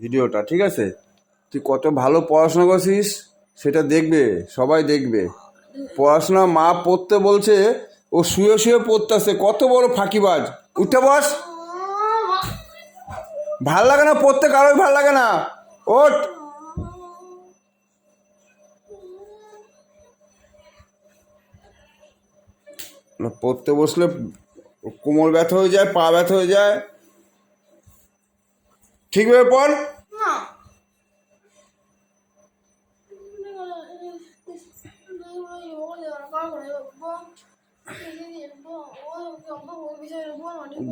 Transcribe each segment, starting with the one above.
ভিডিওটা ঠিক আছে? তুই কত ভালো পড়াশোনা করছিস সেটা দেখবে সবাই দেখবে। পড়াশোনা মা পড়তে বলছে ও শুয়ে শুয়ে পড়তেছে কত বড় ফাঁকিবাজ। উঠে বস। ভালো লাগে না পড়তে কারোই ভালো লাগে না। না, পড়তে বসলে কোমর ব্যথা হয়ে যায় পা ব্যথা হয়ে যায়। ঠিকভাবে পড়।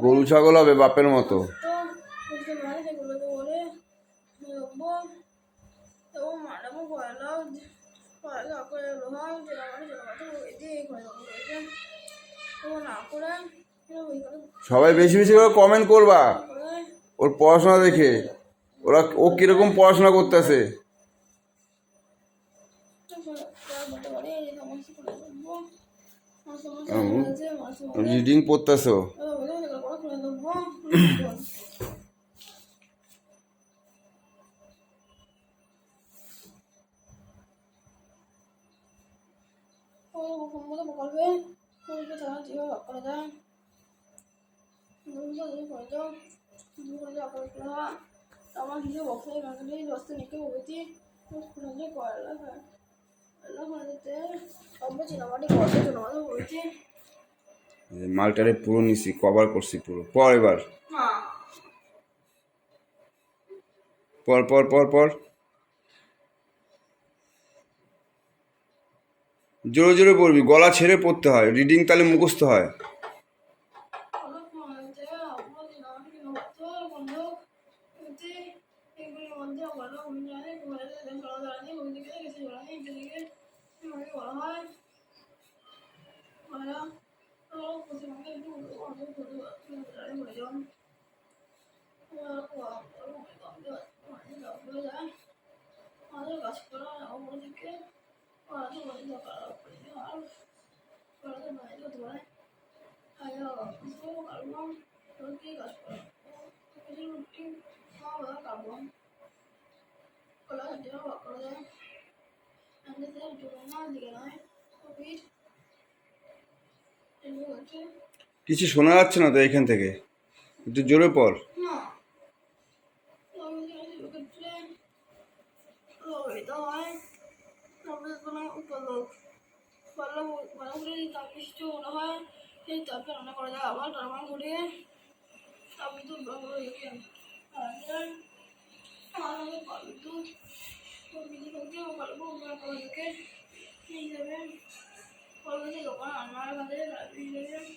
গরু ছাগল হবে বাপের মতো। সবাই বেশি বেশি করে কমেন্ট করবা। ওর পড়াশোনা দেখে। ওরা ও কীরকম পড়াশোনা করতেছে? রিডিং পড়তেছো? মালটারে পুরো নিছি কভার করছি পুরো। পর এবার। পর পর পর পর। জোরে জোরে পড়বি, গলা ছেড়ে পড়তে হয় রিডিং তাহলে মুখস্থ হয়। وأنه من عليك ولا أنت رد عليه ومن ذلك سير عليك ذلك سير عليك ولا هاي ولا أنا أقصد عليه وأنا أقصد عليه اليوم وأقوى أروح إلى وأنا أقول هذا أشكر على عمرك وهذا ما إذا قرأت وأعرف وهذا ما إذا دعيت أيوة أشكرك الله وأنت أشكرك কিছু শোনা যাচ্ছে না তো এখান থেকে একটু জোরে পর না আমাদের contigo para el mundo, para el que, y le ven, cuando digo, mà no thấy là y le ven.